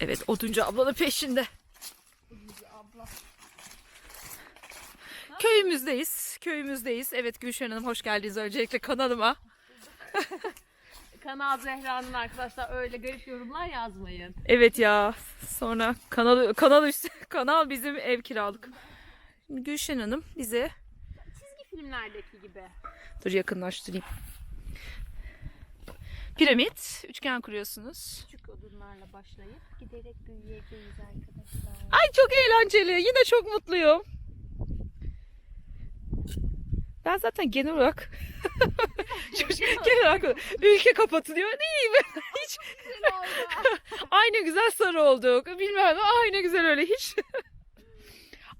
Evet oduncu ablanın peşinde. Köyümüzdeyiz. Köyümüzdeyiz. Evet Gülşen Hanım hoş geldiniz öncelikle kanalıma. Kanal Zehra'nın arkadaşlar öyle garip yorumlar yazmayın. Evet ya. Sonra kanal kanal üstü kanal bizim ev kiralık. Gülşen Hanım bize Çizgi filmlerdeki gibi. dur yakınlaştırayım. Piramit, üçgen kuruyorsunuz. Küçük odunlarla başlayıp giderek büyüyeceğiz arkadaşlar. Ay çok eğlenceli. Yine çok mutluyum. Ben zaten genel olarak genel olarak ülke kapatılıyor değil mi? Hiç aynı güzel sarı olduk. Bilmem ay ne güzel öyle hiç.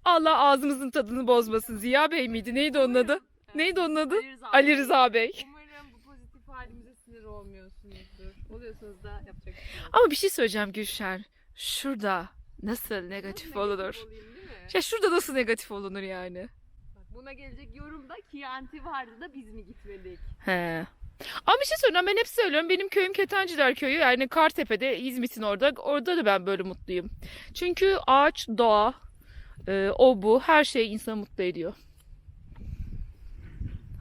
Allah ağzımızın tadını bozmasın. Ziya Bey miydi? Neydi onun adı? Neydi onun adı? Ali Rıza Bey. Oluyorsanız da yapacak bir şey yok. Ama bir şey söyleyeceğim Gülşen. Şurada nasıl negatif Negatif olunur? olayım değil mi? Ya şurada nasıl negatif olunur yani? Bak, buna gelecek yorumda Kianti vardı da biz mi gitmedik? He. Ama bir şey söyleyeyim ben hep söylüyorum benim köyüm Ketenciler köyü yani Kartepe'de İzmit'in orada orada da ben böyle mutluyum. Çünkü ağaç, doğa, e, o bu her şey insanı mutlu ediyor.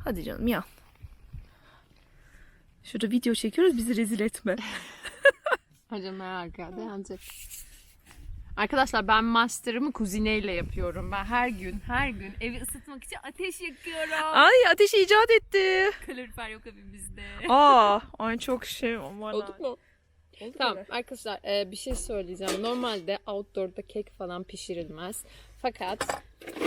Hadi canım ya. Şurada video çekiyoruz bizi rezil etme. Hocam merak edecek. Arkadaşlar ben master'ımı kuzineyle yapıyorum. Ben her gün her gün evi ısıtmak için ateş yakıyorum. Ay ateşi icat etti. Kalorifer yok evimizde. Aa, ay çok şey aman. Olduk mu? Oldu Tamam evet. arkadaşlar e, bir şey söyleyeceğim. Normalde outdoor'da kek falan pişirilmez. Fakat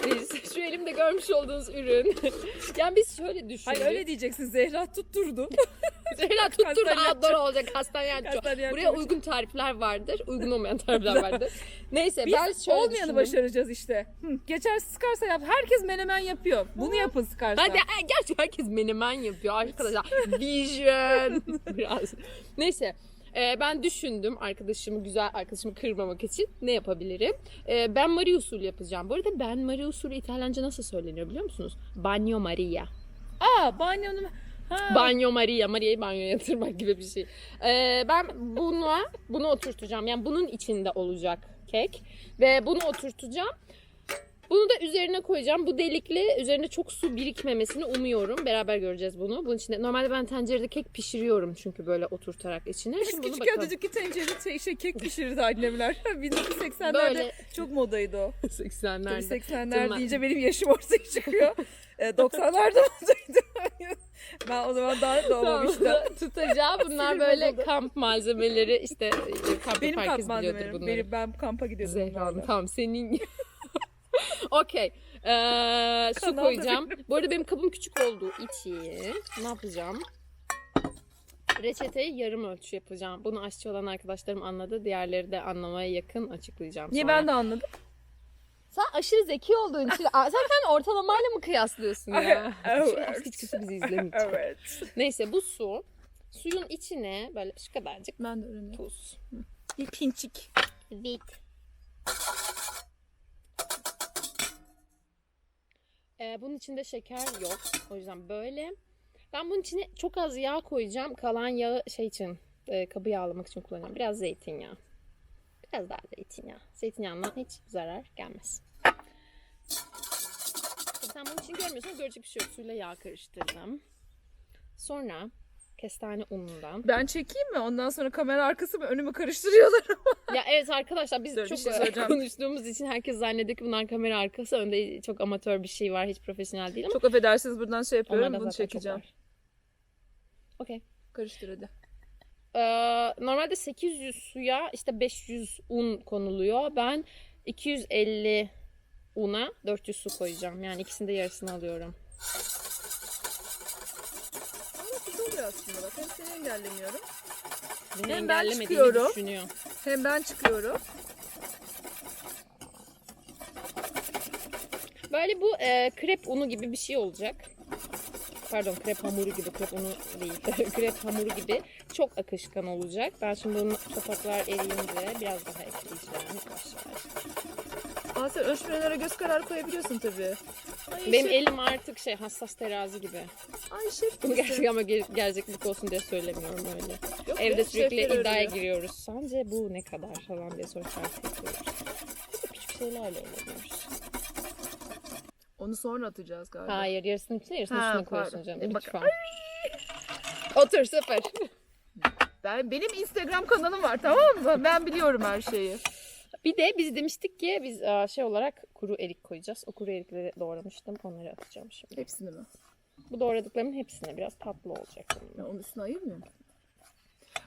biz şu elimde görmüş olduğunuz ürün. yani biz şöyle düşündük. Hayır öyle diyeceksin Zehra tutturdu. Zehra tutturdu outdoor olacak. Kastaniyatçı. Buraya uygun tarifler vardır. Uygun olmayan tarifler vardır. Neyse Biz ben şöyle olmayanı düşündüm. başaracağız işte. Hı, geçersiz sıkarsa yap. Herkes menemen yapıyor. Bunu yapın sıkarsa. Hadi gerçi herkes menemen yapıyor arkadaşlar. Vision. Biraz. Neyse. e, ben düşündüm arkadaşımı güzel arkadaşımı kırmamak için ne yapabilirim? E, ben Maria usulü yapacağım. Bu arada ben Maria usulü İtalyanca nasıl söyleniyor biliyor musunuz? Bagno Maria. Aa banyonun... Banyo Maria, Maria'yı banyoya yatırmak gibi bir şey. Ee, ben buna, bunu oturtacağım. Yani bunun içinde olacak kek. Ve bunu oturtacağım. Bunu da üzerine koyacağım. Bu delikli üzerine çok su birikmemesini umuyorum. Beraber göreceğiz bunu. Bunun içinde normalde ben tencerede kek pişiriyorum çünkü böyle oturtarak içine. Biz Şimdi bakalım. düdükü tencerede şey, şey, kek pişirirdi annemler. 1980'lerde Böyle çok modaydı o. 80'lerde. Tabii 80'ler Tırnak- deyince benim yaşım ortaya çıkıyor. Ee, 90'larda modaydı. ben o zaman daha doğmamıştım. Tamam, tutacağım. Bunlar böyle bozuldu. kamp malzemeleri işte kamp Benim kamp malzemelerim. bunları. Benim, ben kampa gidiyordum. Zehra Hanım onlarla. tamam senin Okey. Ee, su koyacağım. Bu arada benim kabım küçük olduğu için ne yapacağım? Reçeteyi yarım ölçü yapacağım. Bunu aşçı olan arkadaşlarım anladı. Diğerleri de anlamaya yakın açıklayacağım Niye sonra. ben de anladım. Sen aşırı zeki olduğun için sen kendi ortalamayla mı kıyaslıyorsun ya? Evet. Hiç kimse bizi izlemeyecek. Evet. Neyse bu su. Suyun içine böyle şu kadarcık Ben de öğreniyorum. tuz. Bir pinçik. Bit. Ee, bunun içinde şeker yok. O yüzden böyle. Ben bunun içine çok az yağ koyacağım. Kalan yağı şey için, e, kabı yağlamak için kullanacağım. Biraz zeytinyağı. Biraz daha zeytinyağı. Zeytinyağından hiç zarar gelmez. Tabii Sen bunun için görmüyorsun. Görecek bir şey yok. Suyla yağ karıştırdım. Sonra kestane unundan. Ben çekeyim mi? Ondan sonra kamera arkası mı önümü karıştırıyorlar. Ya evet arkadaşlar biz bir çok şey e, söyleyeceğim. konuştuğumuz için herkes zannediyor ki bunlar kamera arkası. Önde çok amatör bir şey var. Hiç profesyonel değil ama Çok affedersiniz buradan şey yapıyorum. Bunu çekeceğim. Okey. Karıştır hadi. Ee, normalde 800 suya işte 500 un konuluyor. Ben 250 una 400 su koyacağım. Yani ikisini de yarısını alıyorum. Ama güzel oluyor aslında bak. Hem seni engellemiyorum. Beni Hem ben çıkıyorum. düşünüyor. Hem ben çıkıyorum. Böyle bu e, krep unu gibi bir şey olacak. Pardon krep hamuru gibi, krep unu değil. krep hamuru gibi çok akışkan olacak. Ben şimdi bunu topaklar eriyince biraz daha ekleyeceğim. Yavaş. Aa sen ölçmelere göz kararı koyabiliyorsun tabii. Ay, Benim elim artık şey hassas terazi gibi. Ay şef Bunu gerçekten ama ger- gerçeklik olsun diye söylemiyorum öyle. Yok Evde sürekli şefler iddiaya öyle. giriyoruz. Sence bu ne kadar falan diye soru işareti yapıyoruz. Küçük şeylerle öğreniyoruz. Onu sonra atacağız galiba. Hayır yarısının içine yarısının Ha, üstüne koyuyorsun pardon. canım. E, bak- Lütfen. Otur sıfır. Ben benim Instagram kanalım var tamam mı? Ben biliyorum her şeyi. Bir de biz demiştik ki biz aa, şey olarak kuru erik koyacağız. O kuru erikleri doğramıştım. Onları atacağım şimdi. Hepsini mi? Bu doğradıklarımın hepsine biraz tatlı olacak. Ya onun üstüne ayırmıyor musun?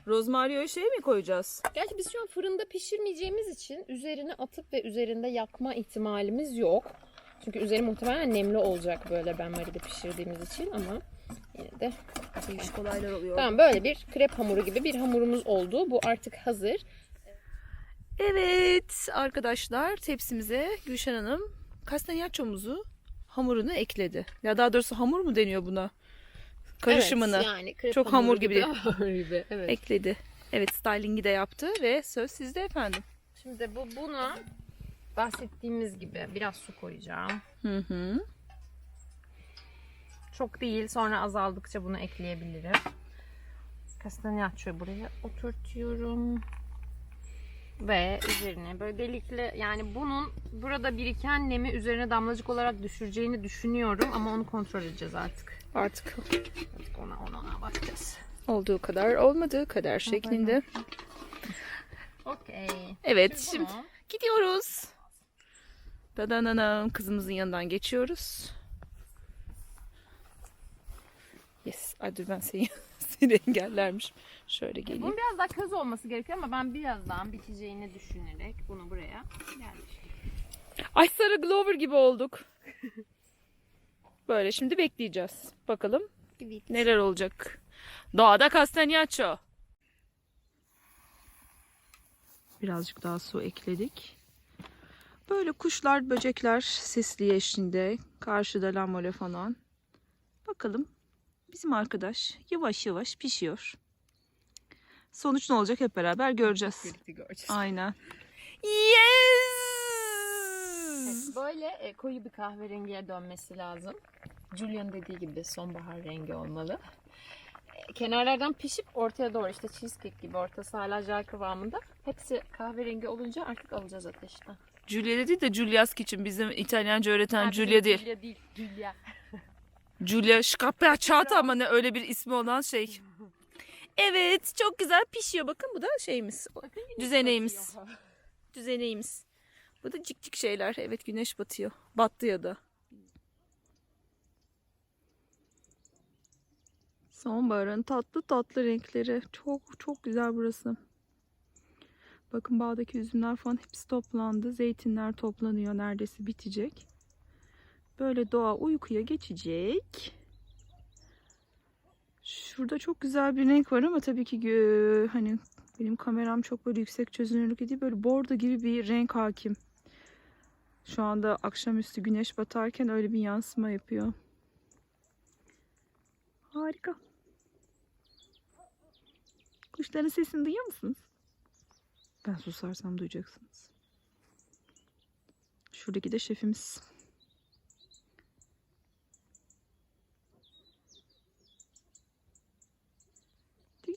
Rozmario'yu şey mi koyacağız? Gerçi biz şu an fırında pişirmeyeceğimiz için üzerine atıp ve üzerinde yakma ihtimalimiz yok. Çünkü üzeri muhtemelen nemli olacak böyle ben maride pişirdiğimiz için ama yine de Değişik olaylar oluyor. Tamam böyle bir krep hamuru gibi bir hamurumuz oldu. Bu artık hazır. Evet arkadaşlar tepsimize Gülşen Hanım kastanyaçomuzu hamurunu ekledi. Ya daha doğrusu hamur mu deniyor buna? Karışımını Evet, yani krep Çok hamur gibi. gibi. Evet. ekledi. Evet stylingi de yaptı ve söz sizde efendim. Şimdi bu buna bahsettiğimiz gibi biraz su koyacağım. Hı hı. Çok değil sonra azaldıkça bunu ekleyebilirim. Castagnacci'yi buraya oturtuyorum. Ve üzerine böyle delikli yani bunun burada biriken nemi üzerine damlacık olarak düşüreceğini düşünüyorum ama onu kontrol edeceğiz artık. Artık Artık ona ona, ona bakacağız. olduğu kadar olmadığı kadar şeklinde. Okey. Evet Şimdi bunu- gidiyoruz. Dadananam kızımızın yanından geçiyoruz. Yes. Ay dur ben seni, seni engellermiş. Şöyle geleyim. Bunun biraz daha köz olması gerekiyor ama ben birazdan biteceğini düşünerek bunu buraya yerleştirdim. Ay sarı Glover gibi olduk. Böyle şimdi bekleyeceğiz. Bakalım Evet. neler olacak. Doğada Castagnaccio. Birazcık daha su ekledik. Böyle kuşlar, böcekler sesli eşliğinde. Karşıda lamole falan. Bakalım bizim arkadaş yavaş yavaş pişiyor. Sonuç ne olacak hep beraber göreceğiz. Birlikte göreceğiz. Aynen. Yes! Böyle e, koyu bir kahverengiye dönmesi lazım. Julian dediği gibi sonbahar rengi olmalı. E, Kenarlardan pişip ortaya doğru işte cheesecake gibi ortası hala jel kıvamında. Hepsi kahverengi olunca artık alacağız ateşten. Giulia değil de Giulia's Kitchen. Bizim İtalyanca öğreten Ha, Giulia değil. Julia değil. Julia. Giulia Scappacciata ama ne öyle bir ismi olan şey. Evet çok güzel pişiyor. Bakın bu da şeyimiz. Düzeneğimiz. Düzeneğimiz. Bu da cik cik şeyler. Evet güneş batıyor. Battı ya da. Sonbaharın tatlı tatlı renkleri. Çok çok güzel burası. Bakın bağdaki üzümler falan hepsi toplandı. Zeytinler toplanıyor. Neredeyse bitecek. Böyle doğa uykuya geçecek. Şurada çok güzel bir renk var ama tabii ki hani benim kameram çok böyle yüksek çözünürlükte değil. Böyle bordo gibi bir renk hakim. Şu anda akşamüstü güneş batarken öyle bir yansıma yapıyor. Harika. Kuşların sesini duyuyor musunuz? Ben susarsam duyacaksınız. Şuradaki de şefimiz.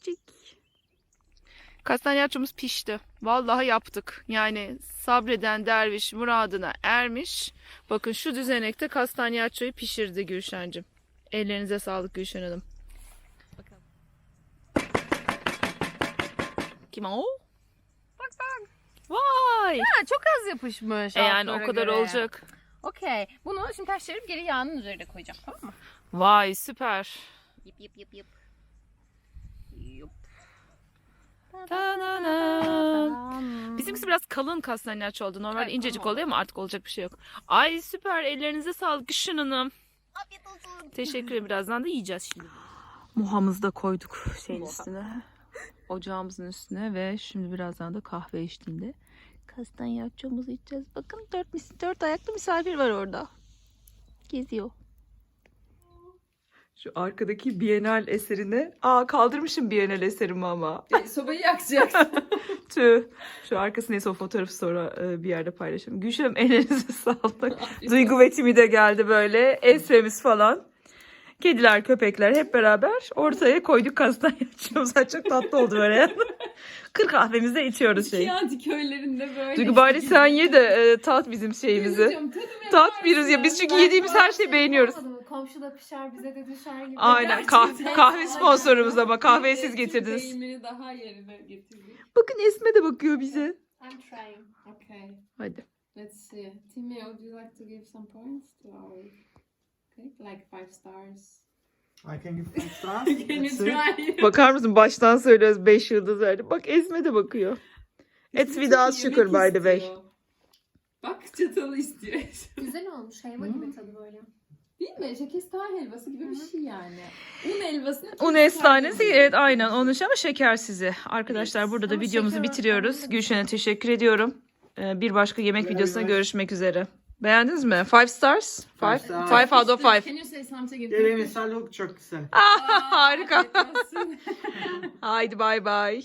Cik. Kastanyaçımız pişti. Vallahi yaptık. Yani sabreden derviş muradına ermiş. Bakın şu düzenekte kastanyaçoyu pişirdi Gülşen'cim. Ellerinize sağlık Gülşen Hanım. Bakalım. Kim o? Bak bak. Vay. Ha, çok az yapışmış. E yani o kadar göre. olacak. Okey. Bunu şimdi ters çevirip geri yağının üzerine koyacağım. Tamam mı? Vay süper. Yıp yıp yıp yıp. Bizimkisi biraz kalın kastanyaço oldu. Normalde Evet, incecik ama- oluyor ama artık olacak bir şey yok. Ay süper. Ellerinize sağlık Gülşen Hanım. Teşekkür ederim. Birazdan da yiyeceğiz şimdi. Muhamızı da koyduk şeyin Muha. üstüne. Ocağımızın üstüne ve şimdi birazdan da kahve içtiğinde kastanyaçomuzu içeceğiz. Bakın dört, dört ayaklı misafir var orada. Geziyor. Şu arkadaki Bienal eserine. Aa kaldırmışım Bienal eserimi ama. Sobayı yakacaksın. Tüh. Şu arkası neyse o fotoğrafı sonra e, bir yerde paylaşalım. Gülşen ellerinize sağlık. Duygu ve Timi de geldi böyle. Esremiz falan. Kediler, köpekler hep beraber ortaya koyduk kastanya açıyoruz. Çok tatlı oldu böyle. Kır kahvemizi de içiyoruz şey. Şiyanti köylerinde böyle. Duygu bari sen ye de e, tat bizim şeyimizi. Tat biriz ya. Biz çünkü yediğimiz her şeyi beğeniyoruz. Komşu da pişer bize de düşer gibi. Aynen. Kah- kahve sponsorumuz ama kahveyi siz getirdiniz. Deyimini daha yerine getirdik. Bakın Esme de bakıyor bize. I'm trying. Okay. Hadi. Let's see. Timmy, would you like to give some points to our cake? Like five stars. I can give five stars. Can you try? Bakar mısın? Baştan söylüyoruz 5 yıldız verdi. Bak Esme de bakıyor. It's without sugar by the way. Bak çatalı istiyor. Güzel olmuş. Helva gibi tadı böyle. Değil mi? Şekestar helvası gibi bir şey yani. Un helvasını Un efsanesi evet aynen onun için ama şekersizi. Arkadaşlar Evet, burada da ama videomuzu şeker da Gülşen'e teşekkür ediyorum. Ee, Bir başka yemek videosuna görüşmek üzere. Beğendiniz mi? Five stars? Five? Five stars. Five out of five. Can you say something in Gelelim Turkish? mesela çok güzel. Harika. Afiyet olsun. Haydi bay bay.